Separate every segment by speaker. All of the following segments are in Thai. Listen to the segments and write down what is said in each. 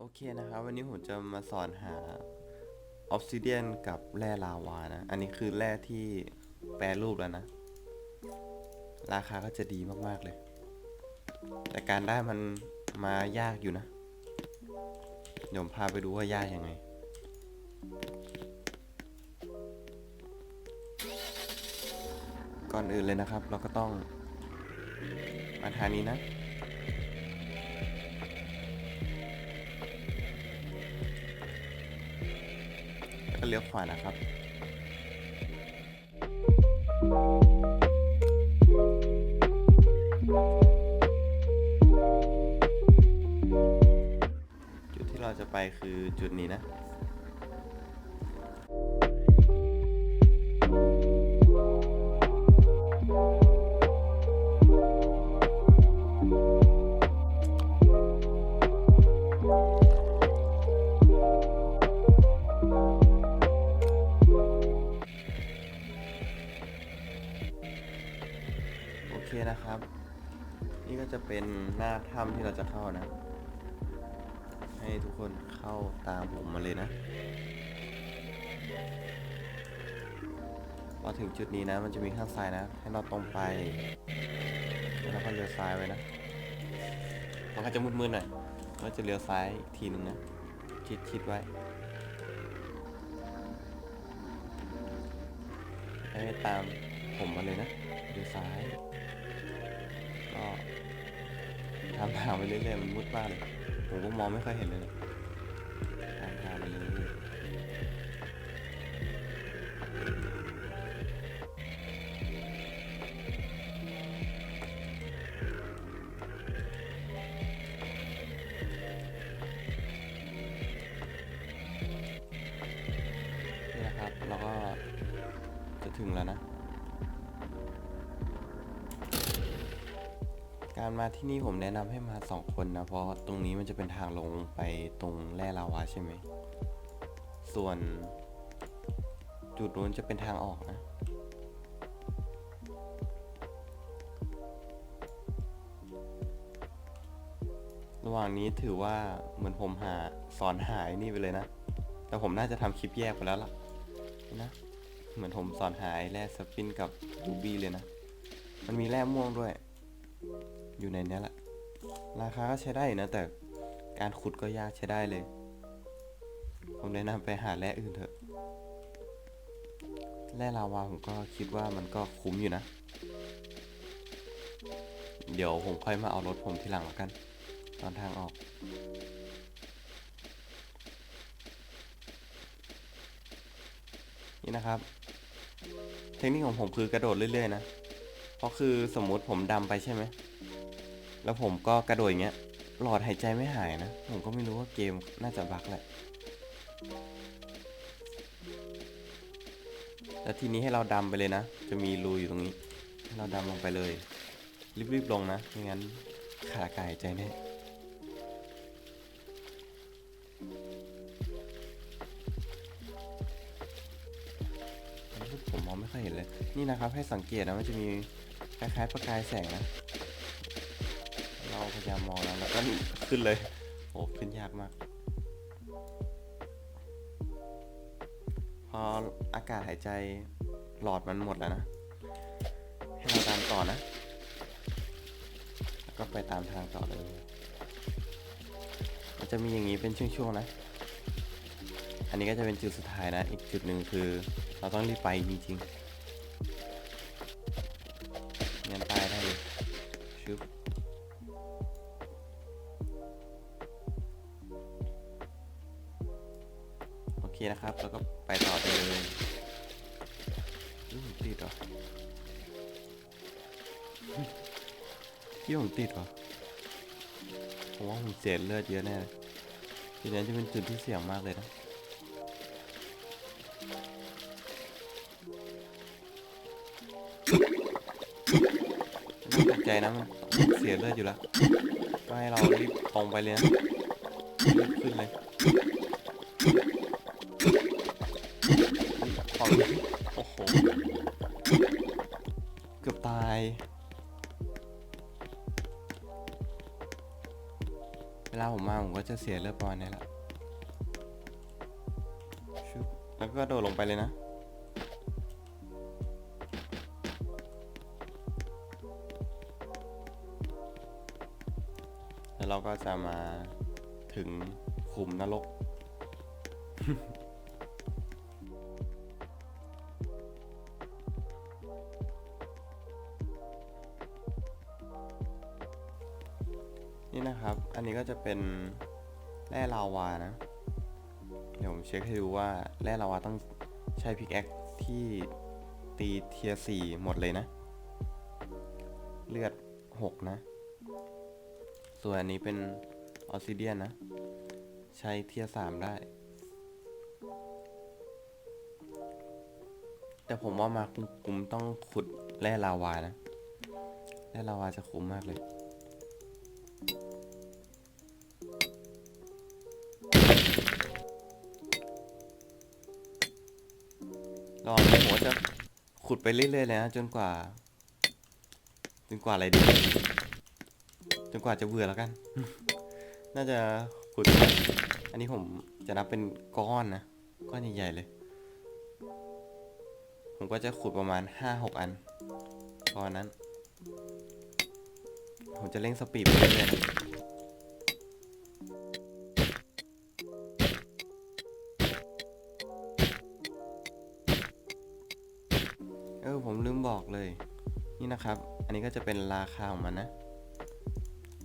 Speaker 1: โอเคนะครับ วันนี้ผมจะมาสอนหาออ s ซิเดียนกับแร่ลาวานะ อันนี้คือแร่ที่แปรรูปแล้วนะ ราคาก็จะดีมากๆเลย แต่การได้มันมายากอยู่นะเดี๋ยวผมพาไปดูว่ายากยังไง ก่อนอื่นเลยนะครับ เราก็ต้องมาทางนี้นะ เลี้ยวขวานะครับ จุดที่เราจะไปคือจุดนี้นะ นะครับ นี่ก็จะเป็นหน้าถ้ำที่เราจะเข้านะ ให้ทุกคนเข้าตามผมมาเลยนะพอถึงจุดนี้นะมันจะมีข้างซ้ายนะ ให้เราตรงไปแล้วก็เลี้ยวซ้ายไว้นะมันก็จะมืดๆหน่อยก็จะเลี้ยวซ้ายอีกทีหนึ่งนะชิดชิดไว้ให้ตามผมมาเลยนะเลี้ยวซ้าย ก็ทำทางไปเรื่อยๆมันมืดมากเลยผมก็มองไม่ค่อยเห็นเลยเนี่ยตามทางไปเลยนี่นะครับเราก็จะถึงแล้วนะ การมาที่นี่ผมแนะนำให้มาสองคนนะเพราะตรงนี้มันจะเป็นทางลงไปตรงแร่ลาวาใช่ไหมส่วน จุดนู้นจะเป็นทางออกนะระหว่างนี้ถือว่าเหมือนผมหาสอนหายนี่ไปเลยนะ แต่ผมน่าจะทำคลิปแยกไปแล้วล่ะนะ เหมือนผมสอนหายแร่สปินกับรูบี้เลยนะ มันมีแร่ม่วงด้วย อยู่ในนี้แหละ ราคาก็ใช้ได้นะ แต่การขุดก็ยากใช้ได้เลย ผมแนะนำไปหาแร่อื่นเถอะ แร่ลาวาผมก็คิดว่ามันก็คุ้มอยู่นะ เดี๋ยวผมค่อยมาเอารถผมทีหลังแล้วกัน ตอนทางออกนี่นะครับ เทคนิคของผมคือกระโดดเรื่อยๆนะ เพราะคือสมมุติผมดำไปใช่ไหม แล้วผมก็กระโดดอย่างเงี้ยหลอดหายใจไม่หายนะ ผมก็ไม่รู้ว่าเกมน่าจะบั๊กแหละแล้วทีนี้ให้เราดำไปเลยนะ จะมีรูอยู่ตรงนี้ให้เราดำลงไปเลย รีบๆลงนะไม่งั้นขาดกาศหายใจแน่ผมมองไม่ค่อยเห็นเลย นี่นะครับให้สังเกตนะมันจะมีคล้ายๆประกายแสงนะ เราพยายามมองนะแล้วก็ขึ้นเลยโอ้ขึ้นยากมาก พออากาศหายใจหลอดมันหมดแล้วนะ ให้เราตามต่อนะ แล้วก็ไปตามทางต่อเลยมันจะมีอย่างนี้เป็นช่วงๆนะ อันนี้ก็จะเป็นจุดสุดท้ายนะ อีกจุดหนึ่งคือ เราต้องรีบไปจริงๆเงั้นตายได้เลยชึบ นะครับแล้วก็ไปต่อได้เลยผมติดเหรอที่ผมติดเหรอผมว่าผมเสียเลือดเยอะแน่เลยทีนี้จะเป็นจุดที่เสี่ยงมากเลยนะไม่ตกใจนะมันเสียเลือดอยู่แล้วก็ให้เรารีบตรงไปเลยนะรีบขึ้นเลย เสียเลือดประมาณนี้แหละชึบแล้วก็โดดลงไปเลยนะ แล้วเราก็จะมาถึงขุมนรกนี่นะครับ อันนี้ก็จะเป็น แร่ลาวานะ เดี๋ยวผมเช็คให้ดูว่าแร่ลาวาต้องใช้พิกแอคที่ตีเทียสี่หมดเลยนะ เลือด6นะ ส่วนอันนี้เป็นออสซิเดียนนะ ใช้เทียสามได้ แต่ผมว่ามาคุ้มต้องขุดแร่ลาวานะ แร่ลาวาจะคุ้มมากเลย รอผมว่าจะขุดไปเรื่อยๆเลยนะจนกว่า จนกว่าอะไรดี จนกว่าจะเบื่อแล้วกัน น่าจะขุด อันนี้ผมจะนับเป็นก้อนนะ ก้อนใหญ่ๆเลย ผมก็จะขุดประมาณ5-6อันก้อนนั้น ผมจะเร่งสปีดไปเรื่อยๆ ออผมลืมบอกเลย นี่นะครับ อันนี้ก็จะเป็นราคาของมันนะ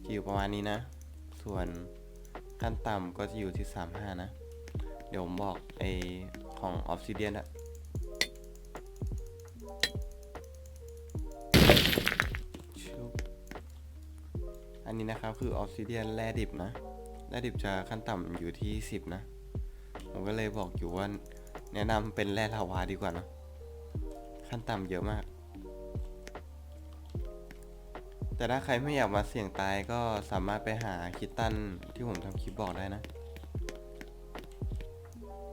Speaker 1: จะอยู่ประมาณนี้นะ ส่วนขั้นต่ำก็จะอยู่ที่ 35 นะ เดี๋ยวผมบอกไอของ Obsidian อะอันนี้นะครับคือ Obsidian แร่ดิบนะ แร่ดิบจะขั้นต่ำอยู่ที่ 10 นะ ผมก็เลยบอกอยู่ว่าแนะนำเป็นแร่ลาวาดีกว่านะ ขั้นต่ำเยอะมาก แต่ถ้าใครไม่อยากมาเสี่ยงตายก็สามารถไปหาคิตตันที่ผมทำคลิปบอกได้นะ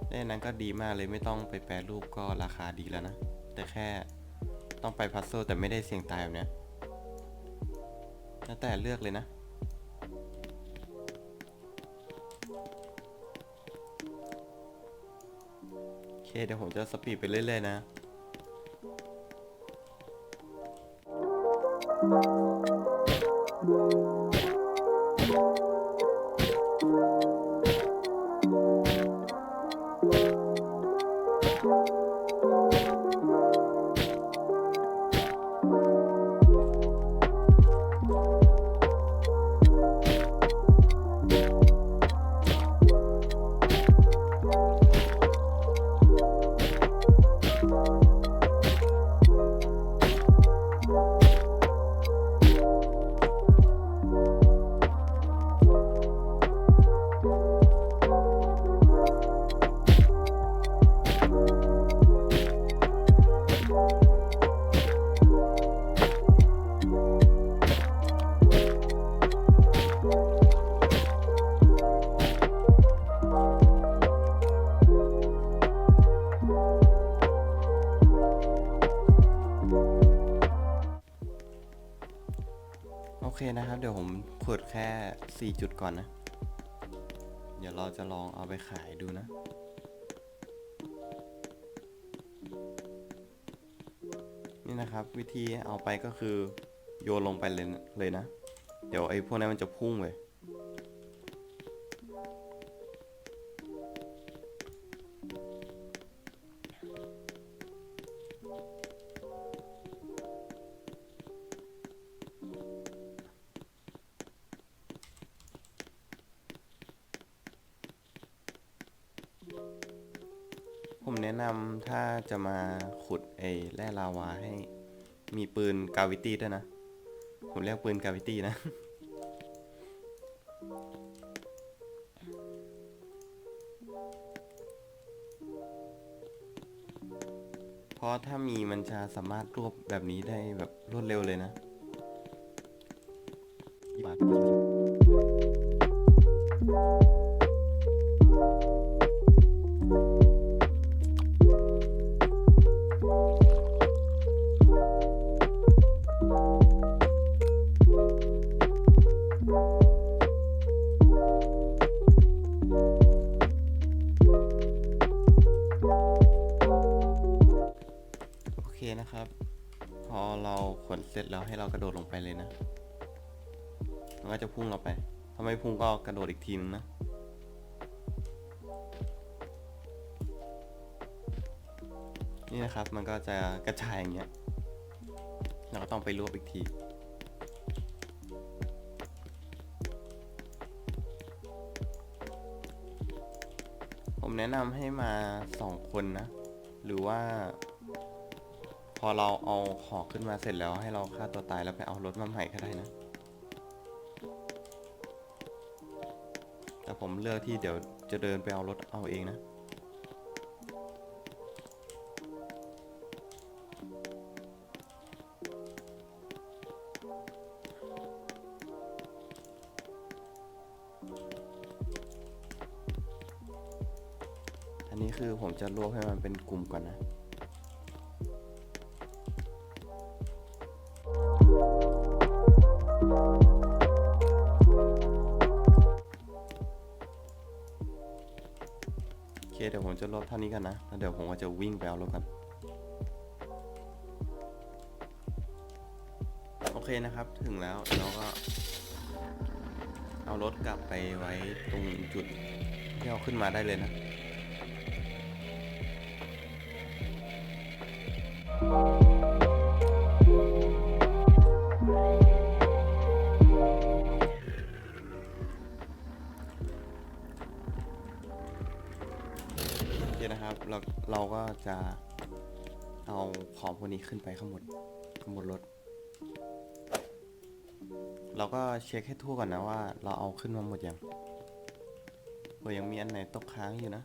Speaker 1: เล่นั้นก็ดีมากเลยไม่ต้องไปแปรรูปก็ราคาดีแล้วนะ แต่แค่ต้องไปพัซโซแต่ไม่ได้เสี่ยงตายแบบเนี้ยแล้วแต่เลือกเลยนะโอเคเดี๋ยวผมจะสปีดไปเรื่อยๆนะ thank you เคนะครับ เดี๋ยวผมขุดแค่ 4 จุดก่อนนะ เดี๋ยวเราจะลองเอาไปขายดูนะ นี่นะครับ วิธีเอาไปก็คือโยนลงไปเลยเลยนะ เดี๋ยวไอ้พวกนั้นมันจะพุ่งไป นำถ้าจะมาขุดไอ้แร่ลาวาให้มีปืนกาวิตี้ด้วยนะ ผมเรียกปืนกาวิตี้นะ เพราะถ้ามีมันจะสามารถรวบแบบนี้ได้แบบรวดเร็วเลยนะบาท พอเสร็จแล้วให้เรากระโดดลงไปเลยนะ มันก็จะพุ่งเราไป ถ้าไม่พุ่งก็กระโดดอีกทีนึงนะ นี่นะครับ มันก็จะกระจายอย่างเงี้ย เราก็ต้องไปรวบอีกทีผมแนะนำให้มาสองคนนะ หรือว่า พอเราเอาของขึ้นมาเสร็จแล้วให้เราฆ่าตัวตายแล้วไปเอารถมาใหม่ก็ได้นะ แต่ผมเลือกที่เดี๋ยวจะเดินไปเอารถเอาเองนะอันนี้คือผมจะรวบให้มันเป็นกลุ่มก่อนนะ เคเดี๋ยวผมจะรวบเท่านี้กันนะแล้วเดี๋ยวผมก็จะวิ่งไปเอารถกันโอเคนะครับถึงแล้วเราก็ เอารถกลับไปไว้ตรงจุดที่เอาขึ้นมาได้เลยนะโอ จะเอาของพวกนี้ขึ้นไปข้างบนข้างบนรถ เราก็เช็คให้ทั่วก่อนนะว่า เราเอาขึ้นมาหมดยังเผื่อยังมีอันไหนตกค้างอยู่นะ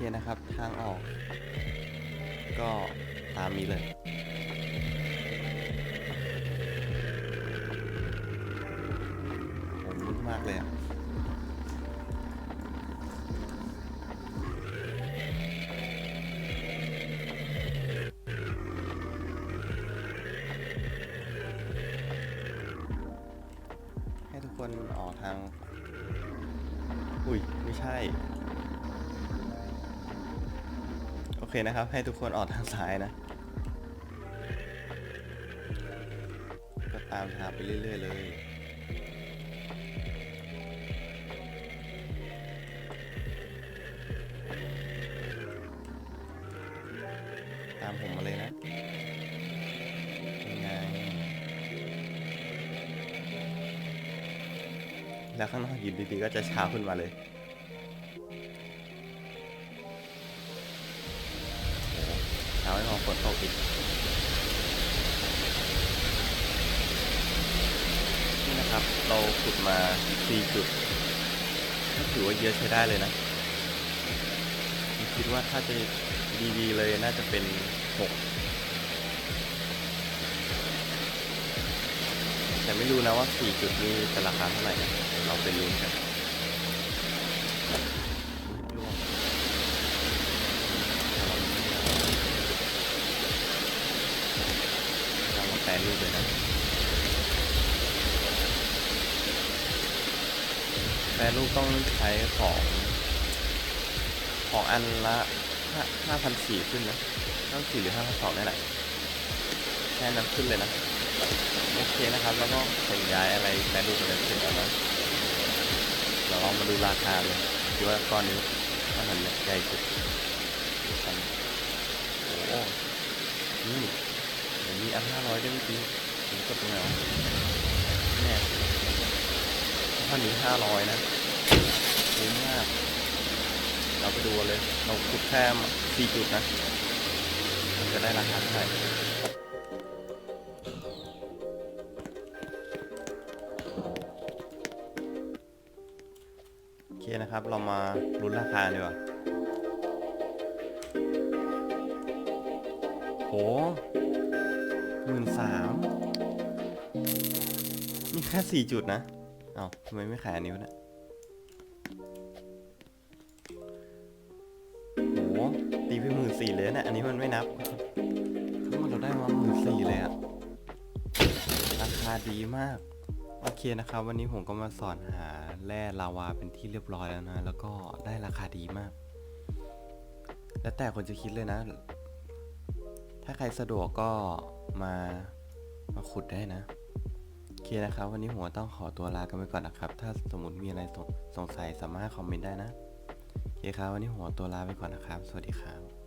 Speaker 1: เคนะครับ ทางออก ก็ตามนี้เลย ผมรุ้มากเลยอะให้ทุกคนออกทาง อุ้ย ไม่ใช่ เคนะครับ ให้ทุกคนออกทางซ้ายนะ ก็ตามทางไปเรื่อย ๆ เลยตามผมมาเลยนะยังไง แล้วข้างนอกหยิบดีๆก็จะเช้าขึ้นมาเลย สุดมา4จุดก็ถือว่าเยอะใช้ได้เลยนะคิดว่าถ้าจะดีๆเลยน่าจะเป็น6แต่ไม่รู้นะว่า4จุดนี้จะราคาเท่าไหร่นะเราไปลุ้นกันเราแปลรูปเลยนะ แปรรูปต้องใช้ของของอันละห้าห้าพันสี่ขึ้นนะต้องสี่หรือห้าพันสองนี่แหละแค่นั้นขึ้นเลยนะ โอเคนะครับ แล้วก็ขนย้ายอะไรแปรรูปอะไรเสร็จแล้วนะเราลองมาดูราคาเลยคิดว่าก้อนนี้ก้อนนั้นใหญ่สุดโอ้โหนี่มีอันห้าร้อยได้วยเมื่อกี้ผมกดตรงไหนวะแน่ ท่อนนี้ห้าร้อยนะคุ้มมาก เราไปดูเลย เราขุดแค่สี่จุดนะ มันจะได้ราคาเท่าไหร่โอเคนะครับ เรามาลุ้นราคาดีกว่าโหหมื่นสามนี่แค่สี่จุดนะ เอ้าทำไมไม่ขายอันนี้วะเนี่ยโหตีไปหมื่นสี่เลยนะอันนี้มันไม่นับทั้งหมดเราได้มาหมื่นสี่เลยอะราคาดีมาก โอเคนะครับ วันนี้ผมก็มาสอนหาแร่ลาวาเป็นที่เรียบร้อยแล้วนะ แล้วก็ได้ราคาดีมาก แล้วแต่คนจะคิดเลยนะ ถ้าใครสะดวกก็มามาขุดได้นะ เคนะครับ วันนี้ผมต้องขอตัวลากันไปก่อนนะครับ ถ้าสมมติมีอะไรสงสัยสามารถคอมเมนต์ได้นะ โอเคครับ วันนี้ผมขอตัวลาไปก่อนนะครับ สวัสดีครับ